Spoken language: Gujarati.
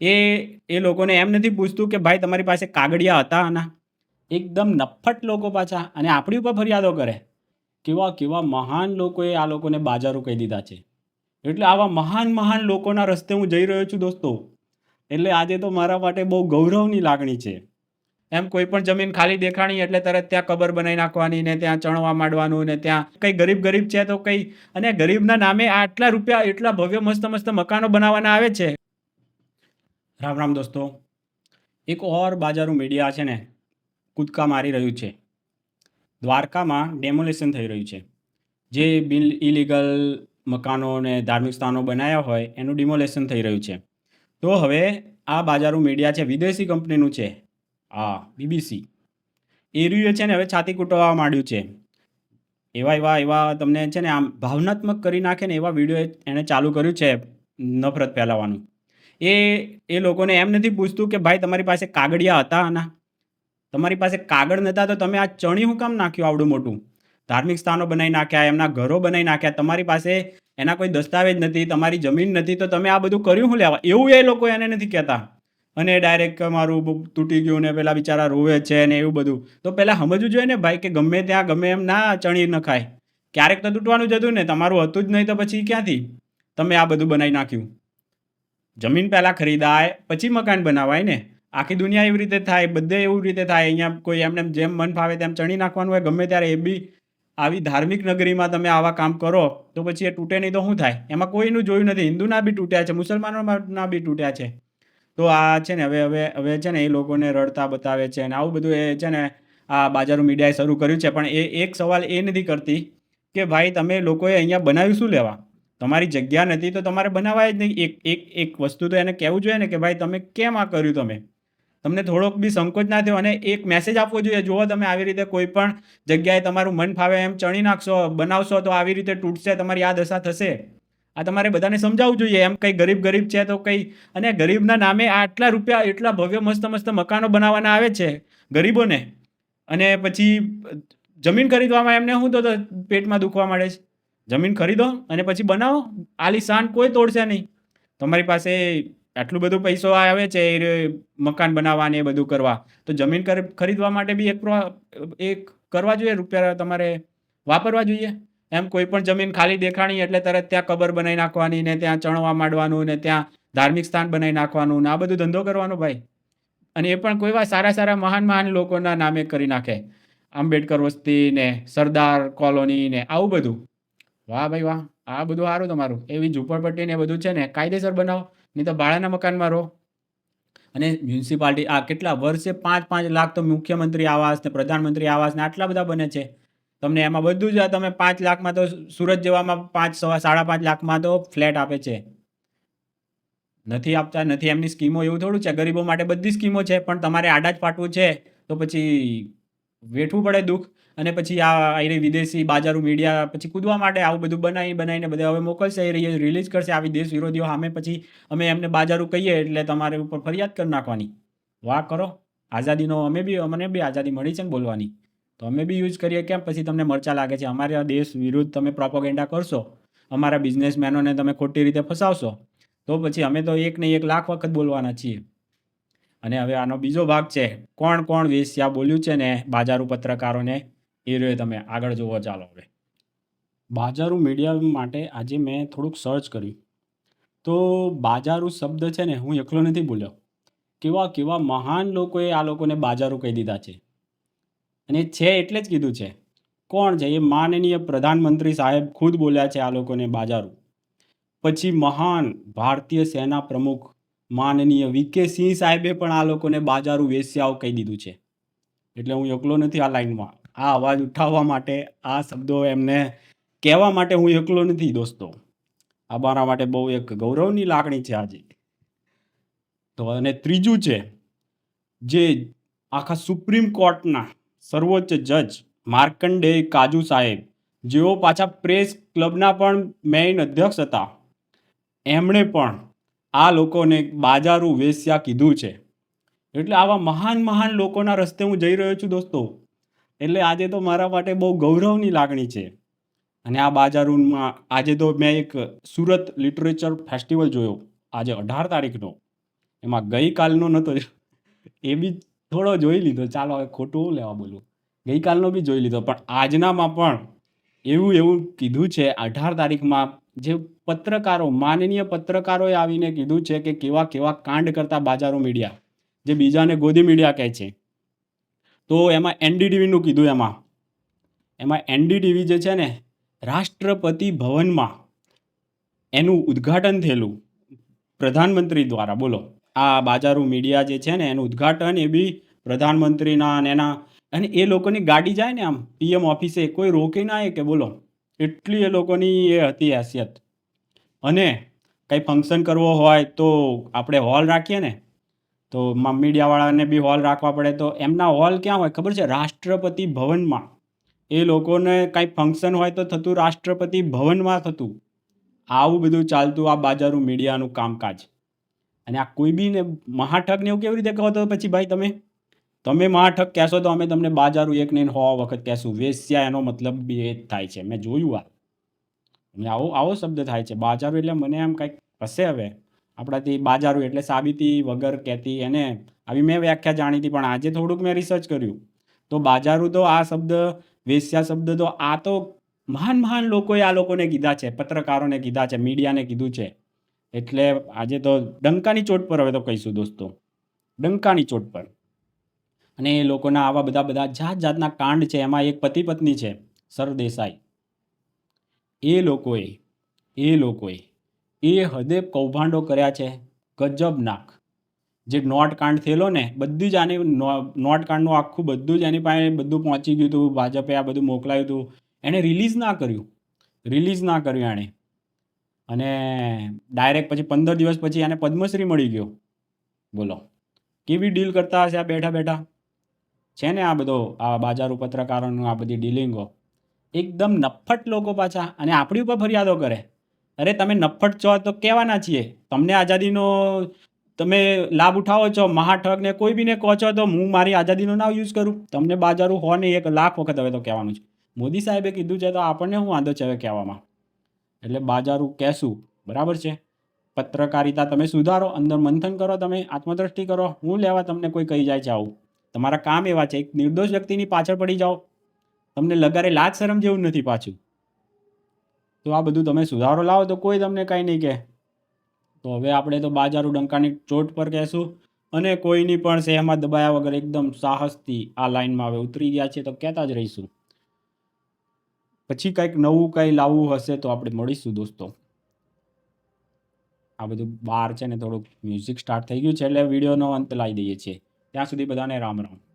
એ એ લોકોને એમ નથી પૂછતું કે ભાઈ તમારી પાસે કાગળિયા હતા આના? એકદમ નફ્ફટ લોકો પાછા અને આપણી ઉપર ફરિયાદો કરે. કેવા કેવા મહાન લોકોએ આ લોકોને બાજારો કહી દીધા છે. એટલે આવા મહાન મહાન લોકોના રસ્તે હું જઈ રહ્યો છું દોસ્તો. એટલે આજે તો મારા માટે બહુ ગૌરવની લાગણી છે. એમ કોઈ પણ જમીન ખાલી દેખાણી એટલે તરત ત્યાં કબર બનાવી નાખવાની ને ત્યાં ચણવા માંડવાનું ને ત્યાં કંઈ ગરીબ ગરીબ છે તો કંઈ. અને ગરીબના નામે આટલા રૂપિયા, એટલા ભવ્ય, મસ્ત મસ્ત મકાનો બનાવવાના આવે છે. રામ રામ દોસ્તો. એક ઓર બાજારું મીડિયા છે ને, કૂદકા મારી રહ્યું છે. દ્વારકામાં ડેમોલેશન થઈ રહ્યું છે. જે બિલ ઇલીગલ મકાનો અને ધાર્મિક સ્થાનો બનાવ્યા હોય, એનું ડિમોલેશન થઈ રહ્યું છે. તો હવે આ બાજારું મીડિયા છે, વિદેશી કંપનીનું છે. આ બીબીસી એરિયું છે ને હવે છાતી કૂટવા માંડ્યું છે. એવા એવા એવા તમને છે ને આમ ભાવનાત્મક કરી નાખે ને એવા વીડિયો એણે ચાલુ કર્યું છે નફરત ફેલાવવાનું. એ એ લોકોને એમ નથી પૂછતું કે ભાઈ તમારી પાસે કાગળિયા હતા આના? તમારી પાસે કાગળ નહોતા તો તમે આ ચણી હું કામ નાખ્યું આવડું મોટું? ધાર્મિક સ્થાનો બનાવી નાખ્યા, એમના ઘરો બનાવી નાખ્યા, તમારી પાસે એના કોઈ દસ્તાવેજ નથી, તમારી જમીન નથી, તો તમે આ બધું કર્યું શું લેવા? એવું એ લોકો એને નથી કહેતા. અને ડાયરેક્ટ મારું તૂટી ગયું ને પેલા બિચારા રોવે છે ને એવું બધું. તો પહેલાં સમજવું જોઈએ ને ભાઈ કે ગમે ત્યાં ગમે એમ ના ચણી નખાય ક્યારેક તો તૂટવાનું જ હતું ને, તમારું હતું જ નહીં તો પછી ક્યાંથી? તમે આ બધું બનાવી નાખ્યું. જમીન પહેલાં ખરીદાય, પછી મકાન બનાવાય ને? આખી દુનિયા એવી રીતે થાય, બધે એવી રીતે થાય. અહીંયા કોઈ એમને જેમ મન ફાવે તેમ ચણી નાખવાનું હોય, ગમે ત્યારે એ બી આવી ધાર્મિક નગરીમાં તમે આવા કામ કરો, તો પછી એ તૂટે નહીં તો શું થાય? એમાં કોઈનું જોયું નથી. હિન્દુના બી તૂટ્યા છે મુસલમાનોના બી તૂટ્યા છે. તો આ છે ને, હવે હવે હવે છે ને એ લોકોને રડતા બતાવે છે અને આવું બધું એ છે ને આ બાજારો મીડિયાએ શરૂ કર્યું છે. પણ એ, એક સવાલ એ નથી કરતી કે ભાઈ તમે લોકોએ અહીંયા બનાવ્યું શું લેવા? તમારી જગ્યા નથી તો તમારે બનાવાય જ નહીં. એક એક એક વસ્તુ તો એને કહેવું જોઈએ ને કે ભાઈ તમે કેમ આ કર્યું તમે? તમને થોડોક બી સંકોચ ના થયો અને એક મેસેજ આપવો જોઈએ, જુઓ તમે આવી રીતે કોઈ પણ જગ્યાએ તમારું મન ફાવે એમ ચણી નાખશો, બનાવશો તો આવી રીતે તૂટશે, તમારી આ દશા થશે. આ તમારે બધાને સમજાવવું જોઈએ. એમ કંઈ ગરીબ ગરીબ છે તો કંઈ, અને ગરીબના નામે આટલા રૂપિયા, એટલા ભવ્ય, મસ્ત મસ્ત મકાનો બનાવવાના આવે છે ગરીબોને. અને પછી જમીન ખરીદવામાં એમને શું તો પેટમાં દુખવા મળે છે? જમીન ખરીદો અને પછી બનાવો. આલીશાન કોઈ તોડશે નહીં. તમારી પાસે આટલું બધું પૈસો આવે છે, એ મકાન બનાવવા ને એ બધું કરવા. તો જમીન ખરીદવા માટે બી એક એક કરવા જોઈએ, રૂપિયા તમારે વાપરવા જોઈએ. એમ કોઈ પણ જમીન ખાલી દેખાણી એટલે તરત ત્યાં કબર બનાવી નાખવાની ને ત્યાં ચણવા માંડવાનું ને ત્યાં ધાર્મિક સ્થાન બનાવી નાખવાનું ને આ બધું ધંધો કરવાનો ભાઈ. અને એ પણ કોઈ વાર સારા સારા મહાન મહાન લોકોના નામે કરી નાખે. આંબેડકર વસ્તી ને સરદાર કોલોની ને આવું બધું. વાહ ભાઈ વાહ, આ બધું સારું તમારું. એવી ઝૂંપડપટ્ટી ને એ બધું છે ને, કાયદેસર બનાવો, નહીં તો ભાડાના મકાનમાં રહો. અને મ્યુનિસિપાલિટી, આ કેટલા વર્ષે પાંચ પાંચ લાખ તો મુખ્યમંત્રી આવાસ ને પ્રધાનમંત્રી આવાસ ને આટલા બધા બને છે. તમને એમાં બધું જ તમે પાંચ લાખમાં તો સુરત જેવામાં પાંચ, સવા સાડા પાંચ લાખમાં તો ફ્લેટ આપે છે. નથી આપતા, નથી એમની સ્કીમો, એવું થોડું છે. ગરીબો માટે બધી સ્કીમો છે, પણ તમારે આડા જ પાટવું છે. તો પછી વેઠવું પડે દુઃખ અને પછી આ રહી વિદેશી બાજારું મીડિયા પછી કૂદવા માટે આવું બધું બનાવી, બનાવીને બધા હવે મોકલશે, એ રિલીઝ કરશે આવી દેશ વિરોધીઓ સામે. પછી અમે એમને બાજારું કહીએ એટલે તમારે ઉપર ફરિયાદ કરી નાખવાની. વાહ કરો. આઝાદીનો અમે બી, અમને બી આઝાદી મળી છે ને બોલવાની. તો અમે બી યુઝ કરીએ કેમ? પછી તમને મરચા લાગે છે. અમારા દેશ વિરુદ્ધ તમે પ્રોપોગેન્ડા કરશો. અમારા બિઝનેસમેનોને તમે ખોટી રીતે ફસાવશો. તો પછી અમે તો એક ને એક લાખ વખત બોલવાના છીએ. અને હવે આનો બીજો ભાગ છે, કોણ કોણ વેશ્યા બોલ્યું છે ને બાજારુ પત્રકારોને? એ રહ્યો તમે, આગળ જોવો ચાલો હવે. બાજારુ મીડિયા માટે આજે મેં થોડુંક સર્ચ કર્યું. તો બાજારું શબ્દ છે ને, હું એકલો નથી બોલ્યો. કેવા કેવા મહાન લોકોએ આ લોકોને બાજારું કહી દીધા છે. અને છે એટલે જ કીધું છે, કોણ છે એ માનનીય પ્રધાનમંત્રી સાહેબ ખુદ બોલ્યા છે આ લોકોને બાજારું. પછી મહાન ભારતીય સેના પ્રમુખ માનનીય વીકે સિંહ સાહેબે પણ આ લોકોને બાજારું વેશ્યાઓ કહી દીધું છે. એટલે હું એકલો નથી આ લાઈનમાં. આ અવાજ ઉઠાવવા માટે, આ શબ્દો એમને કહેવા માટે હું એકલો નથી, દોસ્તો. આ મારા માટે બહુ એક ગૌરવની લાગણી છે આજે. તો અને ત્રીજું છે, જે આખા સુપ્રીમ કોર્ટના સર્વોચ્ચ જજ માર્કંડે કાજુ સાહેબ, જેઓ પાછા પ્રેસ ક્લબના પણ મેઇન અધ્યક્ષ હતા. એમણે પણ આ લોકોને બાજારું વેશ્યા કીધું છે. એટલે આવા મહાન મહાન લોકોના રસ્તે હું જઈ રહ્યો છું દોસ્તો. એટલે આજે તો મારા માટે બહુ ગૌરવની લાગણી છે. અને આ બાજારૂમાં આજે તો મેં એક સુરત લિટરેચર ફેસ્ટિવલ જોયો, આજે અઢાર તારીખનો. એમાં ગઈકાલનો નહોતો એ બી થોડો જોઈ લીધો. ચાલો હવે ખોટું લેવા બોલું? ગઈકાલનો બી જોઈ લીધો. પણ આજનામાં પણ એવું એવું કીધું છે, અઢાર તારીખમાં જે પત્રકારો, માનનીય પત્રકારોએ આવીને કીધું છે કે કેવા કેવા કાંડ કરતા બાજારો મીડિયા, જે બીજાને ગોદી મીડિયા કહે છે. તો એમાં એનડીટીવીનું કીધું એમાં. એમાં એનડીટીવી જે છે ને, રાષ્ટ્રપતિ ભવનમાં એનું ઉદ્ઘાટન થયેલું, પ્રધાનમંત્રી દ્વારા. બોલો. આ બાજારો મીડિયા જે છે ને, એનું ઉદ્ઘાટન એ બી પ્રધાનમંત્રીના અને એના, અને એ લોકોની ગાડી જાય ને આમ, પીએમ ઓફિસે કોઈ રોકી ના કે બોલો. એટલી એ લોકોની એ હતી હેસિયત. અને કંઈ ફંક્શન કરવો હોય તો આપણે હોલ રાખીએ ને, તો મીડિયાવાળાને બી હોલ રાખવા પડે. તો એમના હોલ ક્યાં હોય ખબર છે? રાષ્ટ્રપતિ ભવનમાં. એ લોકોને કાંઈ ફંક્શન હોય તો થતું રાષ્ટ્રપતિ ભવનમાં થતું. આવું બધું ચાલતું આ બાજારું મીડિયાનું કામકાજ. અને આ કોઈ બી ને મહાઠગને એવું કેવી રીતે કહો તો પછી ભાઈ તમે? તમે મહાઠગ કહેશો તો અમે તમને બાજારું એક નહીં હોવા વખત કહેશું. વેશ્યા એનો મતલબ એ જ થાય છે. મેં જોયું આ. અને આવો આવો શબ્દ થાય છે. બાજારું એટલે મને એમ કંઈક હશે હવે. આપણાથી બાજારું એટલે સાબિતી વગર કહેતી એને. આવી મેં વ્યાખ્યા જાણી હતી, પણ આજે થોડુંક મેં રિસર્ચ કર્યું. તો બાજારું તો આ શબ્દ વેશ્યા શબ્દ તો આ તો મહાન મહાન લોકોએ આ લોકોને કીધા છે. પત્રકારોને કીધા છે. મીડિયાને કીધું છે. એટલે આજે તો ડંકાની ચોટ પર હવે તો કહીશું દોસ્તો. ડંકાની ચોટ પર. અને એ લોકોના આવા બધા બધા જાત જાતના કાંડ છે, એમાં એક પતિ પત્ની છે સરદેસાઈ એ લોકોએ એ લોકોએ, એ હદે કૌભાંડો કર્યા છે ગજબનાક જે નોટ કાંડ થયેલો ને, બધું જ આની નો- નોટ કાંડનું આખું બધું જ એની પાસે બધું પહોંચી ગયું હતું, ભાજપે આ બધું મોકલાયું હતું. એણે રિલીઝ ના કર્યું. રિલીઝ ના કર્યું એણે અને ડાયરેક્ટ પછી પંદર દિવસ પછી એને પદ્મશ્રી મળી ગયો. બોલો. કેવી ડીલ કરતા હશે આ બેઠા બેઠા છે ને આ બધો, આ બાજારો પત્રકારોનું આ બધી ડીલિંગો? એકદમ નફટ લોકો પાછા અને આપણી ઉપર ફરિયાદો કરે. અરે, તમે નફ્ફટ છો તો કહેવાના છીએ. તમને આઝાદીનો, તમે લાભ ઉઠાવો છો, મહાઠગને કોઈ બીને કહો છો તો હું મારી આઝાદીનો નામ યુઝ કરું. તમને બાજારું હો ને એક લાખ વખત હવે તો કહેવાનું છે. મોદી સાહેબે કીધું છે તો આપણને શું વાંધો છે હવે કહેવામાં? એટલે બાજારું કહેશું. બરાબર છે? પત્રકારિતા તમે સુધારો, અંદર મંથન કરો, તમે આત્મદ્રષ્ટિ કરો. હું લેવા તમને કોઈ કહી જાય છે આવું? તમારા કામ એવા છે. એક નિર્દોષ વ્યક્તિની પાછળ પડી જાઓ. તમને લગારે લાજ શરમ જેવું નથી પાછું. તો આ બધું તમે સુધારો લાવો તો કોઈ તમને કાંઈ નહીં કહે. તો હવે આપણે તો બાજારું ડંકાની ચોટ પર કહેશું અને કોઈની પણ સહેમાં દબાયા વગર એકદમ સાહસથી આ લાઇનમાં હવે ઉતરી ગયા છે તો કહેતા જ રહીશું. પછી કંઈક નવું કંઈ લાવવું હશે તો આપણે મળીશું દોસ્તો. આ બધું બહાર છે ને થોડુંક મ્યુઝિક સ્ટાર્ટ થઈ ગયું છે એટલે વિડીયોનો અંત લાવી દઈએ છીએ. ત્યાં સુધી બધાને રામ રામ.